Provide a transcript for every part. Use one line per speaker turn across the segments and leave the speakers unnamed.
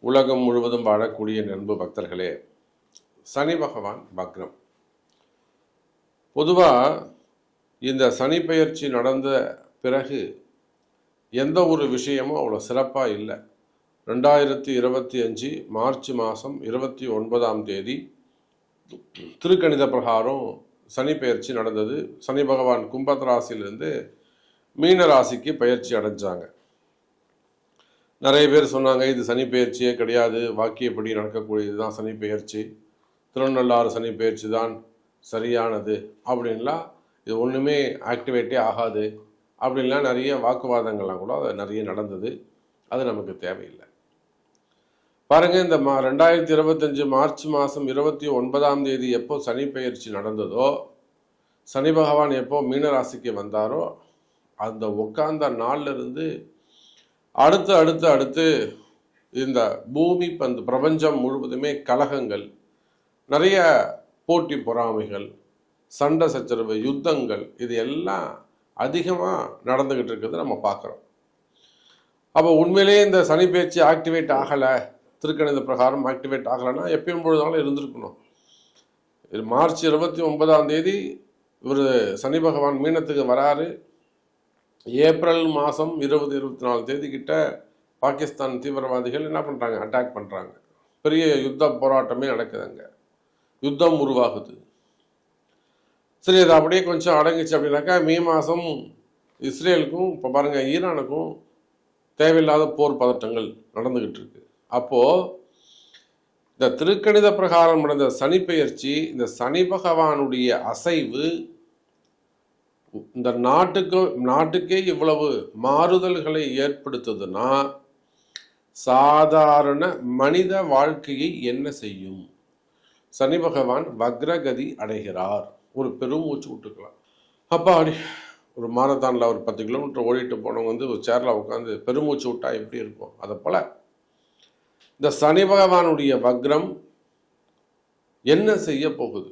உலகம் முழுவதும் வாழக்கூடிய நண்பு பக்தர்களே சனி பகவான் பக்ரம் பொதுவாக இந்த சனி பெயர்ச்சி நடந்த பிறகு எந்த ஒரு விஷயமும் அவ்வளோ சிறப்பாக இல்லை. ரெண்டாயிரத்தி இருபத்தி அஞ்சு மார்ச் மாதம் இருபத்தி ஒன்பதாம் தேதி திருக்கணித பிரகாரம் சனி பெயர்ச்சி நடந்தது. சனி பகவான் கும்பத் ராசியிலிருந்து மீன ராசிக்கு பயிற்சி அடைஞ்சாங்க. நிறைய பேர் சொன்னாங்க இது சனி பெயர்ச்சியே கிடையாது. வாக்கியப்படி நடக்கக்கூடியது தான் சனி பெயர்ச்சி. திருநள்ளாறு சனி பெயர்ச்சி தான் சரியானது. அப்படின்லாம் இது ஒன்றுமே ஆக்டிவேட்டே ஆகாது. அப்படின்லாம் நிறைய வாக்குவாதங்கள்லாம் கூட அது நிறைய நடந்தது. அது நமக்கு தேவையில்லை. பாருங்கள் இந்த மா ரெண்டாயிரத்தி இருபத்தஞ்சி மார்ச் மாதம் இருபத்தி ஒன்பதாம் தேதி எப்போ சனி பெயர்ச்சி நடந்ததோ சனி பகவான் எப்போ மீனராசிக்கு வந்தாரோ அந்த உட்கார்ந்த நாள்ல இருந்து அடுத்து அடுத்து அடுத்து இந்த பூமி பந்து பிரபஞ்சம் முழுவதுமே கலகங்கள் நிறைய போட்டி பொறாமைகள் சண்டை சச்சரவு யுத்தங்கள் இது எல்லாம் அதிகமாக நடந்துக்கிட்டு இருக்கிறது நம்ம பார்க்குறோம். அப்போ உண்மையிலேயே இந்த சனி பேச்சு ஆக்டிவேட் ஆகலை திருக்கணித பிரகாரம் ஆக்டிவேட் ஆகலைன்னா எப்பயும் பொழுதுனாலும் இருந்திருக்கணும். இது மார்ச் இருபத்தி ஒன்பதாம் தேதி இவர் சனி பகவான் மீனத்துக்கு வராரு. ஏப்ரல் மாதம் இருபது இருபத்தி நாலு தேதி கிட்ட பாகிஸ்தான் தீவிரவாதிகள் என்ன பண்ணுறாங்க அட்டாக் பண்ணுறாங்க பெரிய யுத்த போராட்டமே நடக்குது அங்கே. யுத்தம் உருவாகுது. சரி அது அப்படியே கொஞ்சம் அடங்குச்சு அப்படின்னாக்கா மே மாதம் இஸ்ரேலுக்கும் இப்போ பாருங்கள் ஈரானுக்கும் தேவையில்லாத போர் பதட்டங்கள் நடந்துக்கிட்டு இருக்கு. அப்போது இந்த திருக்கணித பிரகாரம் நடந்த சனி பெயர்ச்சி இந்த சனி பகவானுடைய அசைவு இந்த நாட்டுக்கு நாட்டுக்கே இவ்வளவு மாறுதல்களை ஏற்படுத்துதுன்னா சாதாரண மனித வாழ்க்கையை என்ன செய்யும்? சனி பகவான் வக்ரகதி அடைகிறார். ஒரு பெரும் மூச்சு விட்டுக்கலாம். அப்பா அப்படி ஒரு மாரத்தானில் ஒரு பத்து கிலோமீட்டர் ஓடிட்டு போனவங்க வந்து ஒரு சேரில் உட்காந்து பெருமூச்சு விட்டா எப்படி இருக்கும்? அதை போல் இந்த சனி பகவானுடைய வக்ரம் என்ன செய்ய போகுது?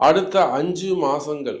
அடுத்த அஞ்சு மாதங்கள்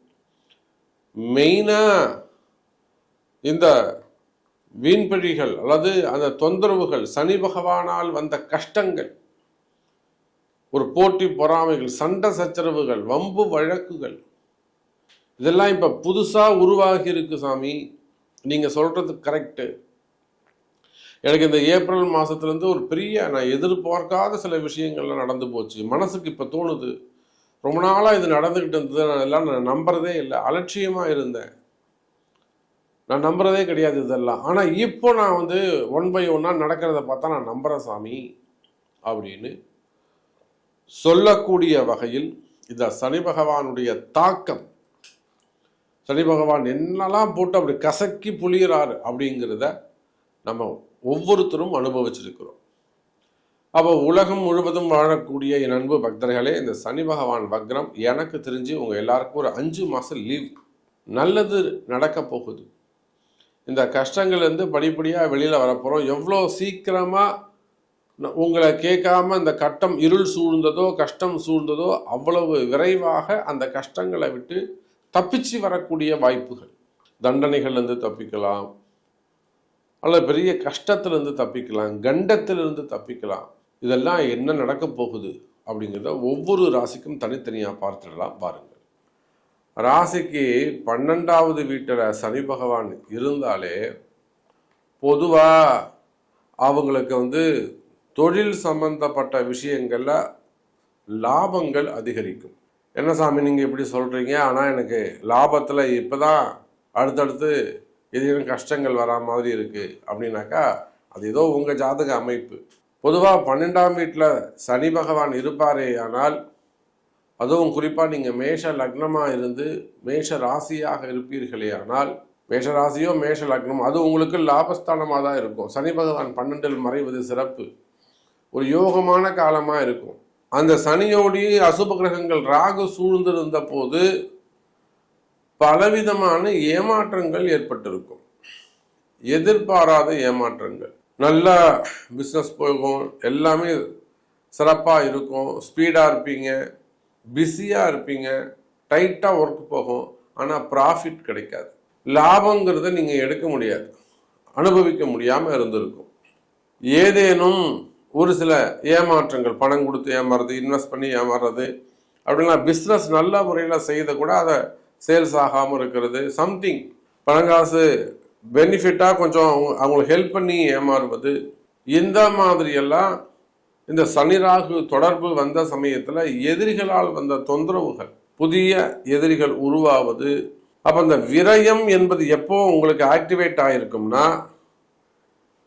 மெயினாக இந்த வீண்பழிகள் அல்லது அந்த தொந்தரவுகள் சனி பகவானால் வந்த கஷ்டங்கள் ஒரு போட்டி பொறாமைகள் சண்டை சச்சரவுகள் வம்பு வழக்குகள் இதெல்லாம் இப்போ புதுசாக உருவாகி இருக்கு சாமி. நீங்கள் சொல்கிறது கரெக்டு எனக்கு இந்த ஏப்ரல் மாதத்துலேருந்து ஒரு பெரிய நான் எதிர்பார்க்காத சில விஷயங்கள்லாம் நடந்து போச்சு. மனசுக்கு இப்போ தோணுது. ரொம்ப நாளாக இது நடந்துக்கிட்டு இருந்தது. நான் எல்லாம் நான் நம்புறதே இல்லை. அலட்சியமாக இருந்தேன். நான் நம்புறதே கிடையாது இதெல்லாம். ஆனால் இப்போ நான் வந்து ஒன் பை ஒன்னாக நடக்கிறத பார்த்தா நான் நம்புகிறேன் சாமி அப்படின்னு சொல்லக்கூடிய வகையில் இந்த சனி பகவானுடைய தாக்கம். சனி பகவான் என்னெல்லாம் போட்டு அப்படி கசக்கி புளிகிறாரு அப்படிங்கிறத நம்ம ஒவ்வொருத்தரும் அனுபவிச்சிருக்கிறோம். அப்போ உலகம் முழுவதும் வாழக்கூடிய என் அன்பு பக்தர்களே இந்த சனி பகவான் வக்ரம் எனக்கு தெரிஞ்சு உங்கள் எல்லாருக்கும் ஒரு அஞ்சு மாதம் லீவ் நல்லது நடக்க போகுது. இந்த கஷ்டங்கள்லேருந்து படிப்படியாக வெளியில் வரப்போகிறோம் எவ்வளோ சீக்கிரமாக உங்களை கேட்காம இந்த கட்டம் இருள் சூழ்ந்ததோ கஷ்டம் சூழ்ந்ததோ அவ்வளவு விரைவாக அந்த கஷ்டங்களை விட்டு தப்பிச்சு வரக்கூடிய வாய்ப்புகள். தண்டனைகள்லேருந்து தப்பிக்கலாம். அல்லது பெரிய கஷ்டத்திலிருந்து தப்பிக்கலாம். கண்டத்திலிருந்து தப்பிக்கலாம். இதெல்லாம் என்ன நடக்க போகுது அப்படிங்கிறத ஒவ்வொரு ராசிக்கும் தனித்தனியாக பார்த்துடலாம் பாருங்கள். ராசிக்கு பன்னெண்டாவது வீட்டில் சனி பகவான் இருந்தாலே பொதுவாக அவங்களுக்கு வந்து தொழில் சம்பந்தப்பட்ட விஷயங்களில் லாபங்கள் அதிகரிக்கும். என்ன சாமி நீங்கள் இப்படி சொல்கிறீங்க ஆனால் எனக்கு லாபத்தில் இப்போ தான் அடுத்தடுத்து எதிரும் கஷ்டங்கள் வரா மாதிரி இருக்குது அப்படின்னாக்கா அது ஏதோ உங்கள் ஜாதக அமைப்பு. பொதுவாக பன்னெண்டாம் வீட்டில் சனி பகவான் இருப்பாரே ஆனால் அதுவும் குறிப்பாக நீங்கள் மேஷ லக்னமாக இருந்து மேஷ ராசியாக இருப்பீர்களே ஆனால் மேஷ ராசியோ மேஷ லக்னம் அது உங்களுக்கு லாபஸ்தானமாக தான் இருக்கும். சனி பகவான் பன்னெண்டில் மறைவது சிறப்பு. ஒரு யோகமான காலமாக இருக்கும். அந்த சனியோடைய அசுப கிரகங்கள் ராகு சூழ்ந்திருந்த போது பலவிதமான ஏமாற்றங்கள் ஏற்பட்டிருக்கும். எதிர்பாராத ஏமாற்றங்கள். நல்லா பிஸ்னஸ் போகும். எல்லாமே சிறப்பாக இருக்கும். ஸ்பீடாக இருப்பீங்க. பிஸியாக இருப்பீங்க. டைட்டாக ஒர்க் போகும். ஆனால் ப்ராஃபிட் கிடைக்காது. லாபங்கிறத நீங்கள் எடுக்க முடியாது. அனுபவிக்க முடியாமல் இருந்திருக்கும். ஏதேனும் ஒரு சில ஏமாற்றங்கள் பணம் கொடுத்து ஏமாறுறது இன்வெஸ்ட் பண்ணி ஏமாறுறது அப்படின்னா பிஸ்னஸ் நல்ல முறையில் செய்த கூட அதை சேல்ஸ் ஆகாமல் இருக்கிறது சம்திங் பணங்காசு பெனிஃபிட்டாக கொஞ்சம் அவங்க அவங்களுக்கு ஹெல்ப் பண்ணி ஏமாறுவது இந்த மாதிரியெல்லாம் இந்த சனி ராகு தொடர்பு வந்த சமயத்தில் எதிரிகளால் வந்த தொந்தரவுகள் புதிய எதிரிகள் உருவாவது அப்போ அந்த விரயம் என்பது எப்போ உங்களுக்கு ஆக்டிவேட் ஆகிருக்கும்னா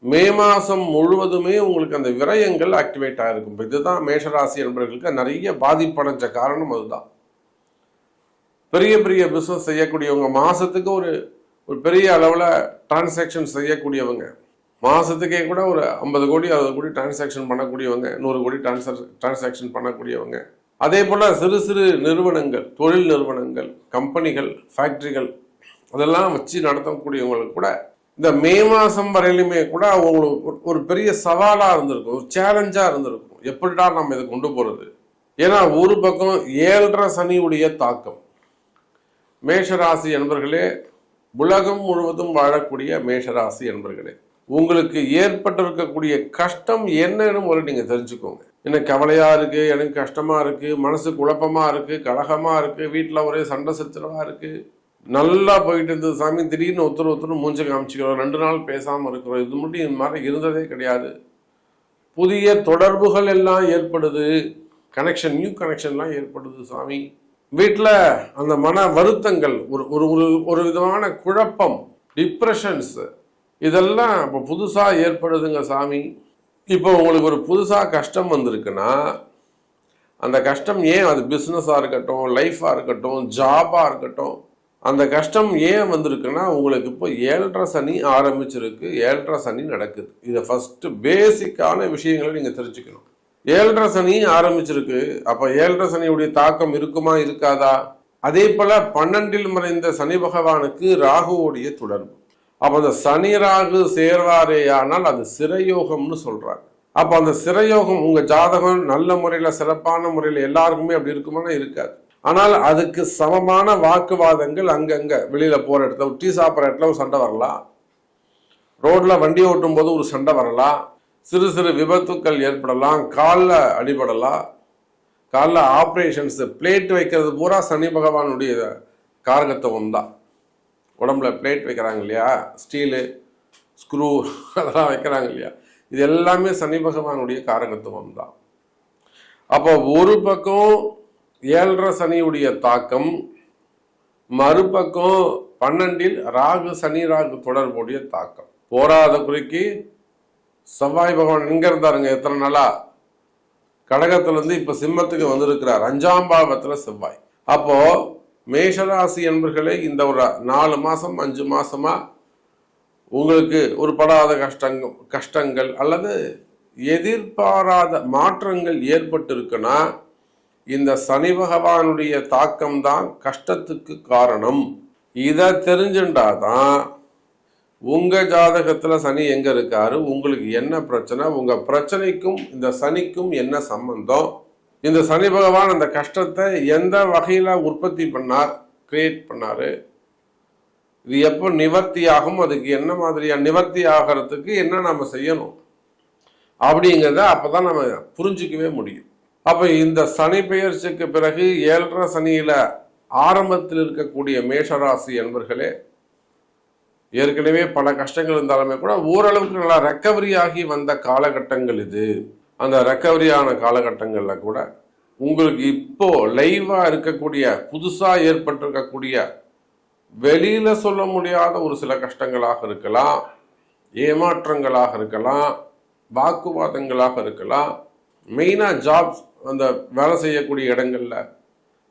மே மாதம் முழுவதுமே உங்களுக்கு அந்த விரயங்கள் ஆக்டிவேட் ஆகிருக்கும் இதுதான் மேஷராசி என்பவர்களுக்கு நிறைய பாதிப்படைஞ்ச காரணம் அதுதான். பெரிய பெரிய பிஸ்னஸ் செய்யக்கூடியவங்க மாதத்துக்கு ஒரு ஒரு பெரிய அளவில் டிரான்சாக்ஷன் செய்யக்கூடியவங்க. மாதத்துக்கே கூட ஒரு ஐம்பது கோடி அறுபது கோடி டிரான்சாக்ஷன் பண்ணக்கூடியவங்க நூறு கோடி டிரான்சாக் டிரான்சாக்ஷன் பண்ணக்கூடியவங்க. அதே போல் சிறு சிறு நிறுவனங்கள் தொழில் நிறுவனங்கள் கம்பெனிகள் ஃபேக்ட்ரிகள் அதெல்லாம் வச்சு நடத்தக்கூடியவங்களுக்கு கூட இந்த மே மாதம் வரையிலுமே கூட அவங்களுக்கு ஒரு- ஒரு பெரிய சவாலாக இருந்திருக்கும் ஒரு சேலஞ்சாக இருந்திருக்கும். எப்படிடா நம்ம இதை கொண்டு போகிறது ஏன்னா ஒரு பக்கம் ஏழரை சனியுடைய தாக்கம். மேஷராசி என்பர்களே உலகம் முழுவதும் வாழக்கூடிய மேஷராசி என்பர்களே உங்களுக்கு ஏற்பட்டிருக்கக்கூடிய கஷ்டம் என்னன்னு முதல்ல நீங்கள் தெரிஞ்சுக்கோங்க. எனக்கு கவலையாக இருக்குது எனக்கு கஷ்டமாக இருக்குது மனசு குழப்பமாக இருக்குது கலகமாக இருக்குது வீட்டில் ஒரே சண்டை சச்சரவாக இருக்குது நல்லா போயிட்டு இருந்தது. சாமி திடீர்னு ஒருத்தர் ஒருத்தர் மூஞ்ச காமிச்சிக்கிறோம் ரெண்டு நாள் பேசாமல் இருக்கிறோம். இது மட்டும் இந்த மாதிரி இருந்ததே கிடையாது. புதிய தொடர்புகள் எல்லாம் ஏற்படுது. கனெக்ஷன் நியூ கனெக்ஷன்லாம் ஏற்படுது சாமி. வீட்டில் அந்த மன வருத்தங்கள் ஒரு ஒரு ஒரு ஒரு விதமான குழப்பம் டிப்ரெஷன்ஸ் இதெல்லாம் இப்போ புதுசாக ஏற்படுதுங்க சாமி. இப்போ உங்களுக்கு ஒரு புதுசாக கஷ்டம் வந்திருக்குன்னா அந்த கஷ்டம் ஏன் அது பிஸ்னஸாக இருக்கட்டும் லைஃபாக இருக்கட்டும் ஜாபாக இருக்கட்டும் அந்த கஷ்டம் ஏன் வந்திருக்குன்னா உங்களுக்கு இப்போ ஏழரை சனி ஆரம்பிச்சிருக்கு ஏழரை சனி நடக்குது. இதை ஃபஸ்ட்டு பேசிக்கான விஷயங்களை நீங்கள் தெரிஞ்சுக்கணும். ஏழரை சனி ஆரம்பிச்சிருக்கு. அப்போ ஏழரை சனியுடைய தாக்கம் இருக்குமா இருக்காதா? அதே போல பன்னெண்டில் மறைந்த சனி பகவானுக்கு ராகுவோடைய தொடர்பு. அப்போ அந்த சனி ராகு சேர்வாரேயானால் அது சிரயோகம்னு சொல்றாங்க. அப்போ அந்த சிரயோகம் உங்க ஜாதகம் நல்ல முறையில சிறப்பான முறையில் எல்லாருக்குமே அப்படி இருக்குமானா இருக்காது. ஆனால் அதுக்கு சமமான வாக்குவாதங்கள் அங்கங்க வெளியில போற இடத்துல ஒரு டீ சாப்பிட்ற இடத்துல ஒரு சண்டை வரலாம். ரோட்ல வண்டி ஓட்டும் போது ஒரு சண்டை வரலாம். சிறு சிறு விபத்துக்கள் ஏற்படலாம் காலில் அடிபடலாம் காலில் ஆப்ரேஷன்ஸ் பிளேட் வைக்கிறது பூரா சனி பகவானுடைய காரகத்துவம் தான் உடம்புல பிளேட் வைக்கிறாங்க இல்லையா? ஸ்டீலு ஸ்க்ரூ அதெல்லாம் வைக்கிறாங்க இல்லையா? இது எல்லாமே சனி பகவானுடைய காரகத்துவம் தான் அப்போ ஒரு பக்கம் ஏழரை சனியுடைய தாக்கம் மறுபக்கம் பன்னெண்டில் ராகு சனி ராகு தொடர்புடைய தாக்கம். போராத குறிக்கு செவ்வாய் பகவான் எங்க இருந்தாருங்க எத்தனை நாளா? கடகத்துல இருந்து இப்ப சிம்மத்துக்கு வந்திருக்கிறார். அஞ்சாம் பாவத்துல செவ்வாய். அப்போ மேஷராசி என்பர்களே இந்த ஒரு நாலு மாசம் அஞ்சு மாசமா உங்களுக்கு ஒரு படாத கஷ்டங்கள் கஷ்டங்கள் அல்லது எதிர்பாராத மாற்றங்கள் ஏற்பட்டிருக்குன்னா இந்த சனி பகவானுடைய தாக்கம் தான் கஷ்டத்துக்கு காரணம். இதை தெரிஞ்சுட்டாதான் உங்க ஜாதகத்துல சனி எங்க இருக்காரு? உங்களுக்கு என்ன பிரச்சனை? உங்க பிரச்சனைக்கும் இந்த சனிக்கும் என்ன சம்பந்தம்? இந்த சனி பகவான் அந்த கஷ்டத்தை எந்த வகையில உற்பத்தி பண்ணார்? கிரியேட் பண்ணாரு. இது எப்போ நிவர்த்தி ஆகும் அதுக்கு என்ன மாதிரியா நிவர்த்தி ஆகிறதுக்கு என்ன நாம செய்யணும்? அப்படிங்கிறத அப்பதான் நம்ம புரிஞ்சிக்கவே முடியும். அப்ப இந்த சனி பெயர்ச்சிக்கு பிறகு ஏழரை சனியில ஆரம்பத்தில் இருக்கக்கூடிய மேஷராசி என்பர்களே ஏற்கனவே பல கஷ்டங்கள் இருந்தாலுமே கூட ஓரளவுக்கு நல்லா ரெக்கவரி ஆகி வந்த காலகட்டங்கள் இது. அந்த ரெக்கவரி ஆன காலகட்டங்களில் கூட உங்களுக்கு இப்போ லைவாக இருக்கக்கூடிய புதுசாக ஏற்பட்டிருக்கக்கூடிய வெளியில் சொல்ல முடியாத ஒரு சில கஷ்டங்களாக இருக்கலாம் ஏமாற்றங்களாக இருக்கலாம் வாக்குவாதங்களாக இருக்கலாம். மெயினாக ஜாப்ஸ் அந்த வேலை செய்யக்கூடிய இடங்களில்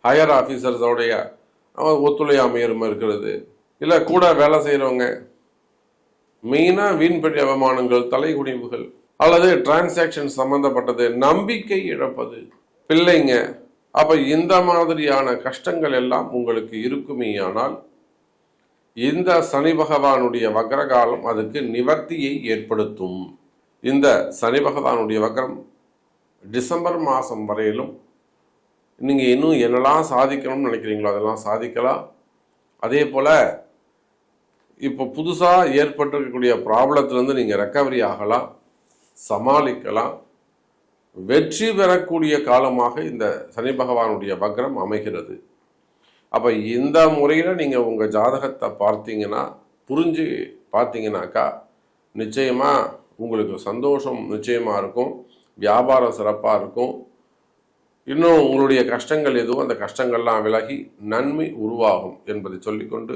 ஹையர் ஆஃபீஸர்ஸோடைய ஒத்துழையாமையரும் இருக்கிறது. இல்லை கூட வேலை செய்கிறவங்க மெயினாக வீண்படி அவமானங்கள் தலைகுடிவுகள் அல்லது டிரான்சாக்ஷன் சம்பந்தப்பட்டது நம்பிக்கை இழப்பது பிள்ளைங்க. அப்ப இந்த மாதிரியான கஷ்டங்கள் எல்லாம் உங்களுக்கு இருக்குமே ஆனால் இந்த சனி பகவானுடைய வக்ரகாலம் அதுக்கு நிவர்த்தியை ஏற்படுத்தும். இந்த சனி பகவானுடைய வக்ரம் டிசம்பர் மாதம் வரையிலும் நீங்கள் இன்னும் என்னெல்லாம் சாதிக்கணும்னு நினைக்கிறீங்களோ அதெல்லாம் சாதிக்கலாம். அதே போல் இப்போ புதுசாக ஏற்பட்டிருக்கக்கூடிய ப்ராப்ளத்திலேருந்து நீங்கள் ரெக்கவரி ஆகலாம் சமாளிக்கலாம். வெற்றி பெறக்கூடிய காலமாக இந்த சனி பகவானுடைய வக்ரம் அமைகிறது. அப்போ இந்த முறையில் நீங்கள் உங்கள் ஜாதகத்தை பார்த்தீங்கன்னா புரிஞ்சு பார்த்தீங்கன்னாக்கா நிச்சயமாக உங்களுக்கு சந்தோஷம் நிச்சயமாக இருக்கும் வியாபாரம் சிறப்பாக இருக்கும். இன்னும் உங்களுடைய கஷ்டங்கள் எதுவும் அந்த கஷ்டங்கள்லாம் விலகி நன்மை உருவாகும் என்பதை சொல்லிக்கொண்டு